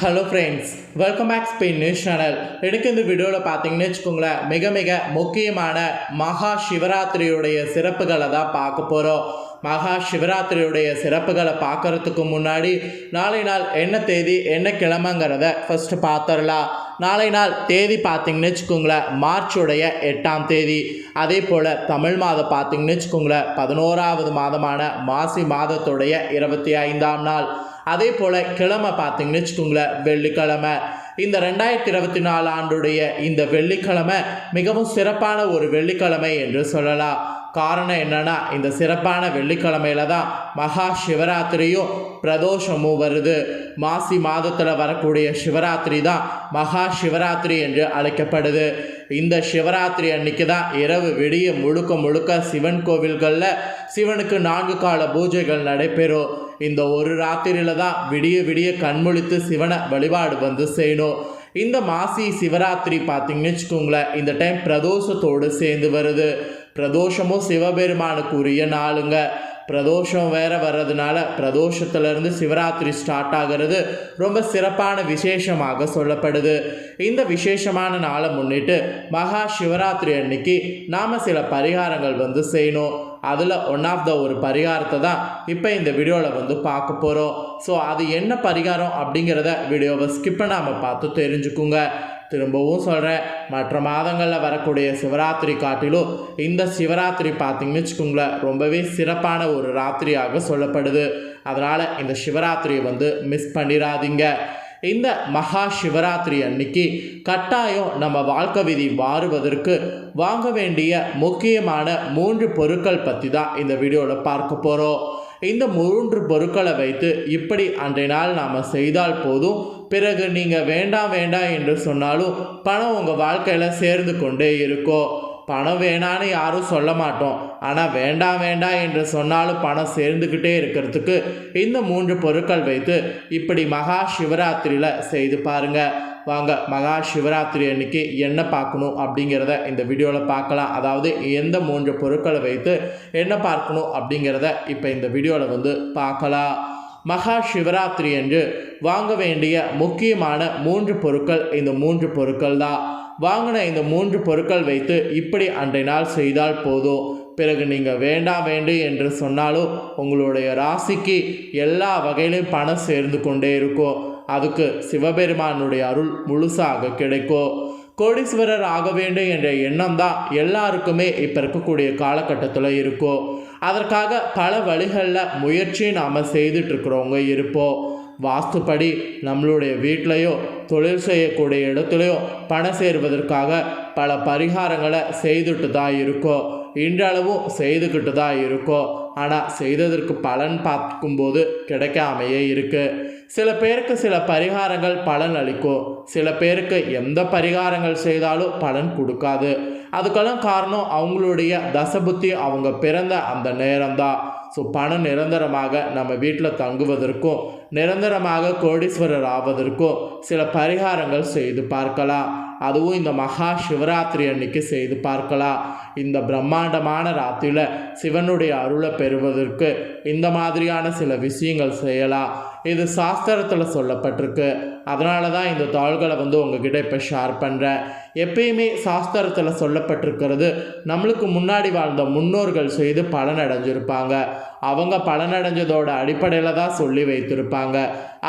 Hello friends welcome back Spain news channel எனக்கு இந்த வீடியோவில் பார்த்தீங்கன்னு வச்சுக்கோங்களேன் மிக மிக முக்கியமான மகா சிவராத்திரியுடைய சிறப்புகளை தான் பார்க்க போகிறோம் மகா சிவராத்திரியுடைய சிறப்புகளை பார்க்கறதுக்கு முன்னாடி நாளை நாள் என்ன தேதி என்ன கிழமைங்கிறத ஃபஸ்ட்டு பார்த்துடலாம். நாளை நாள் தேதி பார்த்தீங்கன்னு வச்சுக்கோங்களேன் மார்ச்சுடைய எட்டாம் தேதி. அதே போல் தமிழ் மாதம் பார்த்தீங்கன்னு வச்சுக்கோங்களேன் பதினோராவது மாதமான மாசி மாதத்துடைய இருபத்தி ஐந்தாம் நாள். அதே போல் கிழமை பார்த்தீங்கன்னு வச்சுக்கோங்களேன் வெள்ளிக்கிழமை. இந்த ரெண்டாயிரத்தி இருபத்தி நாலு ஆண்டுடைய இந்த வெள்ளிக்கிழமை மிகவும் சிறப்பான ஒரு வெள்ளிக்கிழமை என்று சொல்லலாம். காரணம் என்னன்னா இந்த சிறப்பான வெள்ளிக்கிழமையில தான் மகா சிவராத்திரியும் பிரதோஷமும் வருது. மாசி மாதத்தில் வரக்கூடிய சிவராத்திரி தான் மகா சிவராத்திரி என்று அழைக்கப்படுது. இந்த சிவராத்திரி அன்னைக்கு தான் இரவு விடிய முழுக்க முழுக்க சிவன் கோவில்களில் சிவனுக்கு நான்கு கால பூஜைகள் நடைபெறும். இந்த ஒரு ராத்திரியில தான் விடிய விடிய கண்முழித்து சிவனை வழிபாடு வந்து செய்யணும் இந்த மாசி சிவராத்திரி பார்த்தீங்கன்னு வச்சுக்கோங்களேன் இந்த டைம் பிரதோஷத்தோடு சேர்ந்து வருது. பிரதோஷமும் சிவபெருமானுக்கு உரிய நாளுங்க. பிரதோஷம் வேற வர்றதுனால பிரதோஷத்துலேருந்து சிவராத்திரி ஸ்டார்ட் ஆகிறது. ரொம்ப சிறப்பான விசேஷமாக சொல்லப்படுது. இந்த விசேஷமான நாளை முன்னிட்டு மகா சிவராத்திரி அன்னைக்கு நாம் சில பரிகாரங்கள் வந்து செய்யணும். அதில் ஒன் ஆஃப் த ஒரு பரிகாரத்தை தான் இப்போ இந்த வீடியோவில் வந்து பார்க்க போகிறோம் ஸோ அது என்ன பரிகாரம் அப்படிங்கிறத வீடியோவை ஸ்கிப் பண்ணாமல் பார்த்து தெரிஞ்சுக்குங்க. திரும்பவும் சொல்கிறேன் மற்ற மாதங்களில் வரக்கூடிய சிவராத்திரி காட்டிலும் இந்த சிவராத்திரி பார்த்திங்கன்னு வச்சுக்கோங்களேன் ரொம்பவே சிறப்பான ஒரு ராத்திரியாக சொல்லப்படுது. அதனால் இந்த சிவராத்திரியை வந்து மிஸ் பண்ணிடாதீங்க. இந்த மகா சிவராத்திரி அன்னைக்கு கட்டாயம் நம்ம வாழ்க்கை விதி மாறுவதற்கு வாங்க வேண்டிய முக்கியமான மூன்று பொருட்கள் பற்றி தான் இந்த வீடியோவில் பார்க்க போகிறோம் இந்த மூன்று பொருட்களை வைத்து இப்படி அன்றைய நாள் நாம் செய்தால் போதும். பிறகு நீங்கள் வேண்டாம் வேண்டாம் என்று சொன்னாலும் பணம் உங்கள் வாழ்க்கையில் சேர்ந்து கொண்டே இருக்கும் பணம் வேணான்னு யாரும் சொல்ல மாட்டோம். ஆனால் வேண்டாம் வேண்டாம் என்று சொன்னாலும் பணம் சேர்ந்துக்கிட்டே இருக்கிறதுக்கு இந்த மூன்று பொருட்கள் வைத்து இப்படி மகா சிவராத்திரியில் செய்து பாருங்கள் வாங்க மகா சிவராத்திரி அன்னைக்கு என்ன பார்க்கணும் அப்படிங்கிறத இந்த வீடியோவில் பார்க்கலாம். அதாவது எந்த மூன்று பொருட்களை வைத்து என்ன பார்க்கணும் அப்படிங்கிறத இப்போ இந்த வீடியோவில் வந்து பார்க்கலாம். மகா சிவராத்திரி என்று வாங்க வேண்டிய முக்கியமான மூன்று பொருட்கள் இந்த மூன்று பொருட்கள் தான். வாங்கின இந்த மூன்று பொருட்கள் வைத்து இப்படி அன்றைய நாள் செய்தால் போதும். பிறகு நீங்கள் வேண்டாம் வேண்டு என்று சொன்னாலும் உங்களுடைய ராசிக்கு எல்லா வகையிலும் பணம் சேர்ந்து கொண்டே இருக்கும். அதுக்கு சிவபெருமானுடைய அருள் முழுசாக கிடைக்கும் கோடீஸ்வரர் ஆக வேண்டும் என்ற எண்ணம் தான் எல்லாருக்குமே இப்போ இருக்கக்கூடிய காலகட்டத்தில் இருக்கும் அதற்காக பல வழிகளில் முயற்சி நாம் செய்துட்ருக்குறவங்க இருப்போம் வாஸ்துப்படி நம்மளுடைய வீட்லேயோ தொழில் செய்யக்கூடிய இடத்துலையோ பணம் சேர்வதற்காக பல பரிகாரங்களை செய்துட்டு தான் இருக்கோம் இன்றளவும் செய்துக்கிட்டு தான் இருக்கோம் ஆனால் செய்ததற்கு பலன் பார்க்கும்போது கிடைக்காமையே இருக்குது சில பேருக்கு சில பரிகாரங்கள் பலன் அளிக்கும். சில பேருக்கு எந்த பரிகாரங்கள் செய்தாலும் பலன் கொடுக்காது. அதுக்கெல்லாம் காரணம் அவங்களுடைய தசபுத்தி அவங்க பிறந்த அந்த நேரம்தான். ஸோ பணம் நிரந்தரமாக நம்ம வீட்டில் தங்குவதற்கும் நிரந்தரமாக கோடீஸ்வரர் ஆவதற்கும் சில பரிகாரங்கள் செய்து பார்க்கலாம். அதுவும் இந்த மகா சிவராத்திரி அன்னைக்கு செய்து பார்க்கலாம். இந்த பிரம்மாண்டமான ராத்திரியில் சிவனுடைய அருளை பெறுவதற்கு இந்த மாதிரியான சில விஷயங்கள் செய்யலாம். இது சாஸ்திரத்தில் சொல்லப்பட்டிருக்கு. அதனால தான் இந்த தாள்களை வந்து உங்ககிட்ட இப்போ ஷேர் பண்ணுறேன் எப்பயுமே சாஸ்திரத்தில் சொல்லப்பட்டிருக்கிறது நம்மளுக்கு முன்னாடி வாழ்ந்த முன்னோர்கள் செய்து பலனடைஞ்சிருப்பாங்க. அவங்க பலனடைஞ்சதோட அடிப்படையில் தான் சொல்லி வைத்திருப்பாங்க.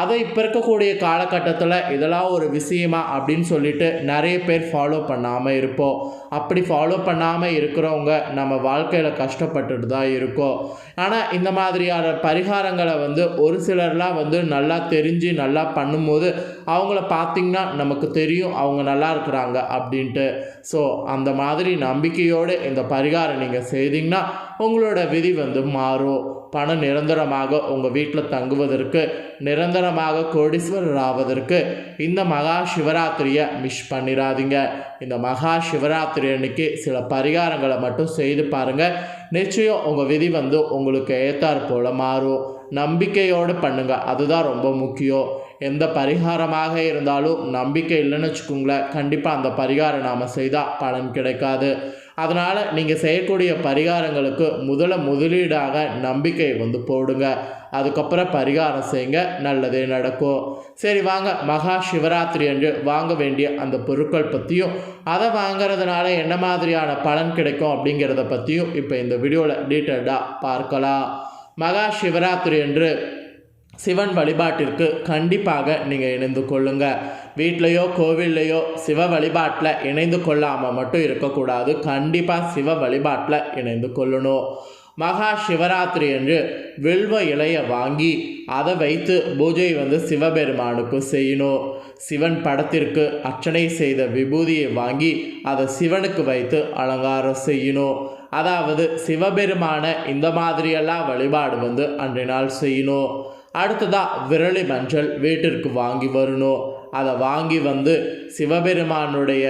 அதை இப்போ இருக்கக்கூடிய காலகட்டத்தில் இதெல்லாம் ஒரு விஷயமா அப்படின்னு சொல்லிட்டு நிறைய பேர் ஃபாலோ பண்ணாமல் இருப்போம். அப்படி ஃபாலோ பண்ணாமல் இருக்கிறவங்க நம்ம வாழ்க்கையில் கஷ்டப்பட்டுட்டு தான் இருக்கோம். ஆனால் இந்த மாதிரியான பரிகாரங்களை வந்து ஒரு சிலர்லாம் வந்து நல்லா தெரிஞ்சு நல்லா பண்ணும்போது அவங்கள பார்த்திங்கன்னா நமக்கு தெரியும் அவங்க நல்லா இருக்கிறாங்க அப்படின்ட்டு. ஸோ அந்த மாதிரி நம்பிக்கையோடு இந்த பரிகாரம் நீங்கள் செய்தீங்கன்னா உங்களோட விதி வந்து மாறும். பணம் நிரந்தரமாக உங்கள் வீட்டில் தங்குவதற்கு நிரந்தரமாக கோடீஸ்வரர் ஆவதற்கு இந்த மகா சிவராத்திரியை மிஸ் பண்ணிடாதீங்க இந்த மகா சிவராத்திரி அன்னைக்கு சில பரிகாரங்களை மட்டும் செய்து பாருங்கள் நிச்சயம் உங்கள் விதி வந்து உங்களுக்கு ஏத்தாற் போல் மாறும். நம்பிக்கையோடு பண்ணுங்கள் அதுதான் ரொம்ப முக்கியம். எந்த பரிகாரமாக இருந்தாலும் நம்பிக்கை இல்லைன்னு வச்சுக்கோங்களேன் கண்டிப்பாக அந்த பரிகாரம் நாம் செய்தால் பலன் கிடைக்காது. அதனால் நீங்கள் செய்யக்கூடிய பரிகாரங்களுக்கு முதல்ல முதலீடாக நம்பிக்கை வந்து போடுங்க. அதுக்கப்புறம் பரிகாரம் செய்யுங்க நல்லதே நடக்கும். சரி வாங்க. மகா சிவராத்திரி அன்று வாங்க வேண்டிய அந்த பொருட்கள் பற்றியும் அதை வாங்குறதுனால என்ன மாதிரியான பலன் கிடைக்கும் அப்படிங்கிறத பற்றியும் இப்போ இந்த வீடியோவில் டீட்டெயில்டாக பார்க்கலாம். மகா சிவராத்திரி அன்று சிவன் வழிபாட்டிற்கு கண்டிப்பாக நீங்கள் இணைந்து கொள்ளுங்க. வீட்லேயோ கோவில்லையோ சிவ வழிபாட்டில் இணைந்து கொள்ளாமல் மட்டும் இருக்கக்கூடாது. கண்டிப்பாக சிவ வழிபாட்டில் இணைந்து கொள்ளணும். மகா சிவராத்திரி என்று வில்வ இலையை வாங்கி அதை வைத்து பூஜை வந்து சிவபெருமானுக்கு செய்யணும். சிவன் படத்திற்கு அர்ச்சனை செய்த விபூதியை வாங்கி அதை சிவனுக்கு வைத்து அலங்காரம் செய்யணும். அதாவது சிவபெருமான இந்த மாதிரியெல்லாம் வழிபாடு வந்து அன்றைய நாள் செய்யணும். அடுத்ததாக விரலி மஞ்சள் வீட்டிற்கு வாங்கி வரணும். அதை வாங்கி வந்து சிவபெருமானுடைய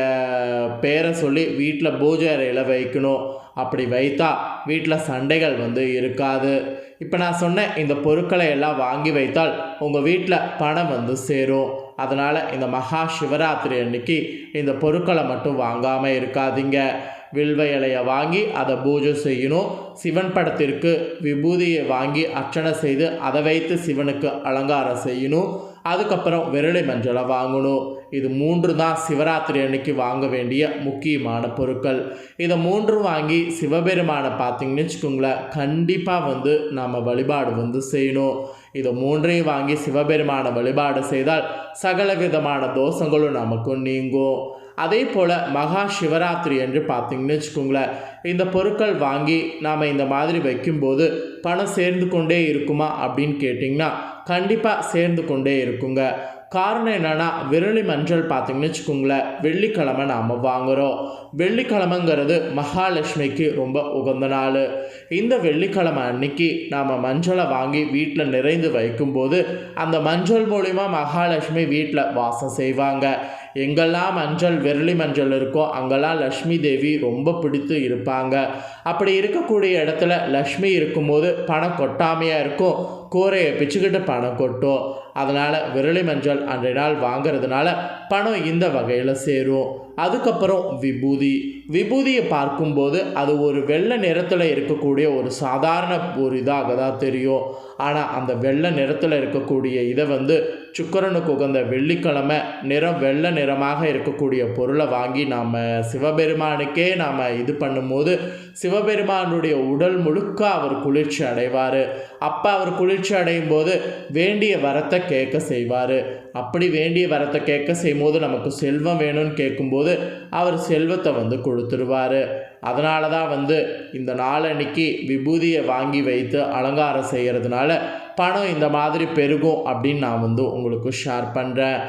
பேரை சொல்லி வீட்டில் பூஜை அறையில் வைக்கணும். அப்படி வைத்தா வீட்டில் சண்டைகள் வந்து இருக்காது. இப்போ நான் சொன்ன இந்த பொருட்களை எல்லாம் வாங்கி வைத்தால் உங்கள் வீட்டில் பணம் வந்து சேரும். அதனால் இந்த மகா சிவராத்திரி அன்னைக்கு இந்த பொருட்களை மட்டும் வாங்காமல் இருக்காதீங்க. வில்வ இலையை வாங்கி அதை பூஜை செய்யணும். சிவன் படத்திற்கு விபூதியை வாங்கி அர்ச்சனை செய்து அதை வைத்து சிவனுக்கு அலங்காரம் செய்யணும். அதுக்கப்புறம் விரலி மஞ்சளை வாங்கணும். இது மூன்று தான் சிவராத்திரி அன்னைக்கு வாங்க வேண்டிய முக்கியமான பொருட்கள். இதை மூன்று வாங்கி சிவபெருமானை பார்த்தீங்கன்னு வச்சுக்கோங்களேன் கண்டிப்பாக வந்து நாம் வழிபாடு வந்து செய்யணும். இதை மூன்றையும் வாங்கி சிவபெருமான வழிபாடு செய்தால் சகல விதமான தோஷங்களும் நமக்கும் நீங்கும் அதே போல் மகா சிவராத்திரி என்று பார்த்தீங்கன்னு வச்சுக்கோங்களேன் இந்த பொருட்கள் வாங்கி நாம் இந்த மாதிரி வைக்கும்போது பணம் சேர்ந்து கொண்டே இருக்குமா அப்படின்னு கேட்டிங்கன்னா கண்டிப்பாக சேர்ந்து கொண்டே இருக்குங்க காரணம் என்னென்னா விரலி மஞ்சள் பார்த்தீங்கன்னு வச்சுக்கோங்களேன் வெள்ளிக்கிழமை நாம் வாங்குகிறோம் வெள்ளிக்கிழமைங்கிறது மகாலட்சுமிக்கு ரொம்ப உகந்த நாள். இந்த வெள்ளிக்கிழமை அன்னைக்கு நாம் மஞ்சளை வாங்கி வீட்டில் நிறைந்து வைக்கும்போது அந்த மஞ்சள் மூலிமா மகாலட்சுமி வீட்டில் வாசம் செய்வாங்க. எங்கெல்லாம் மஞ்சள் விரலி மஞ்சள் இருக்கோ அங்கெல்லாம் லக்ஷ்மி தேவி ரொம்ப பிடித்து இருப்பாங்க. அப்படி இருக்கக்கூடிய இடத்துல லக்ஷ்மி இருக்கும்போது பணம் கொட்டாமையாக இருக்கும். கூரையை பிச்சுக்கிட்டு பணம் கொட்டும். அதனால் விரலி மஞ்சள் அன்றைய நாள் வாங்கிறதுனால பணம் இந்த வகையில் சேரும். அதுக்கப்புறம் விபூதி. விபூதியை பார்க்கும்போது அது ஒரு வெள்ளை நிறத்தில் இருக்கக்கூடிய ஒரு சாதாரண ஒரு இதாக தான் தெரியும். ஆனால் அந்த வெள்ளை நிறத்தில் இருக்கக்கூடிய இதை வந்து சுக்கரனுக்கு உகந்த வெள்ளிக்கிழமை நிறம் வெள்ளை நிறமாக இருக்கக்கூடிய பொருளை வாங்கி நாம் சிவபெருமானுக்கே நாம் இது பண்ணும்போது சிவபெருமானுடைய உடல் முழுக்க அவர் குளிர்ச்சி அடைவார். அப்போ அவர் குளிர்ச்சி அடையும் போது வேண்டிய வரத்தை கேட்க செய்வார். அப்படி வேண்டிய வரத்தை கேட்க செய்யும்போது நமக்கு செல்வம் வேணும்னு கேட்கும்போது அவர் செல்வத்தை வந்து கொடுத்துருவார். அதனால தான் வந்து இந்த நாளன்னைக்கு விபூதியை வாங்கி வைத்து அலங்காரம் செய்கிறதுனால பணம் இந்த மாதிரி பெருகும் அப்படின்னு நான் வந்து உங்களுக்கு ஷேர் பண்ணுறேன்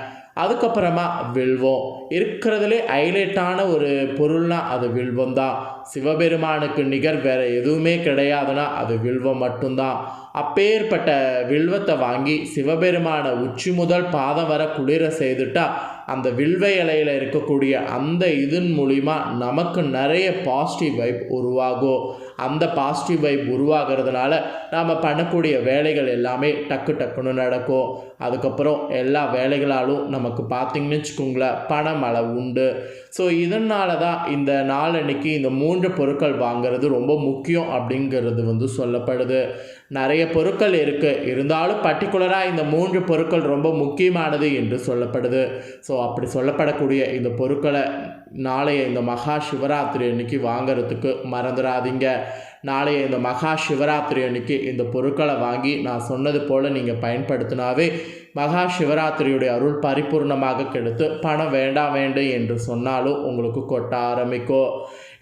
அதுக்கப்புறமா வில்வம். இருக்கிறதுலே ஹைலைட்டான ஒரு பொருள்னா அது வில்வம் தான் சிவபெருமானுக்கு நிகர் வேறு எதுவுமே கிடையாதுன்னா அது வில்வம் மட்டும்தான். அப்பேற்பட்ட வில்வத்தை வாங்கி சிவபெருமான உச்சி முதல் பாதம் வர குளிர செய்துட்டா அந்த வில்வை இலையில் இருக்கக்கூடிய அந்த இதன் மூலிமா நமக்கு நிறைய பாசிட்டிவ் வைப் உருவாகும் அந்த பாசிட்டிவ் வைப் உருவாகிறதுனால நாம் பண்ணக்கூடிய வேலைகள் எல்லாமே டக்கு டக்குன்னு நடக்கும் அதுக்கப்புறம் எல்லா வேலைகளாலும் நமக்கு பார்த்திங்கன்னு வச்சுக்கோங்களேன் பணமழை உண்டு. ஸோ இதனால தான் இந்த நாளன்னைக்கு இந்த மூன்று பொருட்கள் வாங்குறது ரொம்ப முக்கியம் அப்படிங்கிறது வந்து சொல்லப்படுது. நிறைய பொருட்கள் இருக்குது இருந்தாலும் பர்டிகுலராக இந்த மூன்று பொருட்கள் ரொம்ப முக்கியமானது என்று சொல்லப்படுது. ஸோ அப்படி சொல்லப்படக்கூடிய இந்த பொருட்களை நாளைய இந்த மகா சிவராத்திரி அன்னைக்கு வாங்கிறதுக்கு மறந்துடாதீங்க நாளைய இந்த மகா சிவராத்திரி அன்னைக்கு இந்த பொருட்களை வாங்கி நான் சொன்னது போல் நீங்கள் பயன்படுத்தினாவே மகா சிவராத்திரியுடைய அருள் பரிபூர்ணமாக கெடுத்து பணம் வேண்டாம் வேண்டும் என்று சொன்னாலும் உங்களுக்கு கொட்ட ஆரம்பிக்கும்.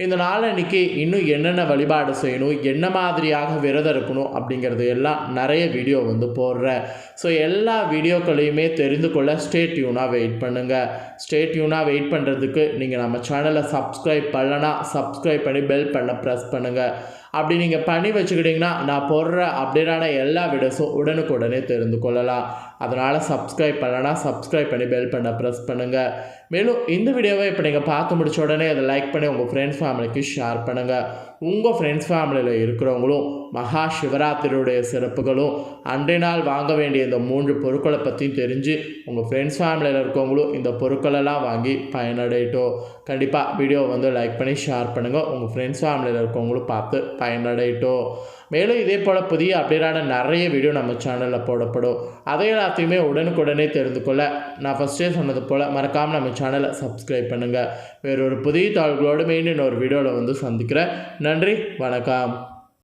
இந்த நாளன்னைக்கு இன்னும் என்னென்ன வழிபாடு செய்யணும் என்ன மாதிரியாக விரதம் இருக்கணும் அப்படிங்கிறது எல்லாம் நிறைய வீடியோ வந்து போடுறேன். ஸோ எல்லா வீடியோக்களையுமே தெரிந்து கொள்ள ஸ்டேட் டியூனாக வெயிட் பண்ணுங்கள் ஸ்டேட் டியூனாக வெயிட் பண்ணுறதுக்கு நீங்கள் நம்ம சேனலை சப்ஸ்கிரைப் பண்ணலனா சப்ஸ்கிரைப் பண்ணி பெல் பண்ண ப்ரெஸ் பண்ணுங்கள் அப்படி நீங்கள் பண்ணி வச்சுக்கிட்டிங்கன்னா நான் போடுற அப்டேட்டான எல்லா வீடியோஸும் உடனுக்குடனே தெரிந்து கொள்ளலாம். அதனால் சப்ஸ்கிரைப் பண்ணலன்னா சப்ஸ்கிரைப் பண்ணி பெல் பண்ண ப்ரெஸ் பண்ணுங்கள் மேலும் இந்த வீடியோவை இப்போ நீங்கள் பார்த்து முடிச்ச உடனே அதை லைக் பண்ணி உங்கள் ஃப்ரெண்ட்ஸ் ஃபேமிலிக்கு ஷேர் பண்ணுங்கள் உங்கள் ஃப்ரெண்ட்ஸ் ஃபேமிலியில் இருக்கிறவங்களும் மகா சிவராத்திரியுடைய சிறப்புகளும் அன்றைய நாள் வாங்க வேண்டிய இந்த மூன்று பொருட்களை பற்றியும் தெரிஞ்சு உங்கள் ஃப்ரெண்ட்ஸ் ஃபேமிலியில் இருக்கவங்களும் இந்த பொருட்களெல்லாம் வாங்கி பயனடையட்டும். கண்டிப்பாக வீடியோ வந்து லைக் பண்ணி ஷேர் பண்ணுங்கள் உங்கள் ஃப்ரெண்ட்ஸ் ஃபேமிலியில் இருக்கவங்களும் பார்த்து பயனடையட்டும். மேலும் இதே போல் புதிய அப்டேட்டான நிறைய வீடியோ நம்ம சேனலில் போடப்படும். அதை எல்லாத்தையுமே உடனுக்குடனே தெரிந்து கொள்ள நான் ஃபஸ்ட்டே சொன்னது போல் மறக்காமல் நம்ம சேனலை சப்ஸ்கிரைப் பண்ணுங்கள் வேறொரு புதிய தாள்களோடு மீண்டும் இன்னொரு வீடியோவில் வந்து சந்திக்கிறேன். நன்றி வணக்கம்.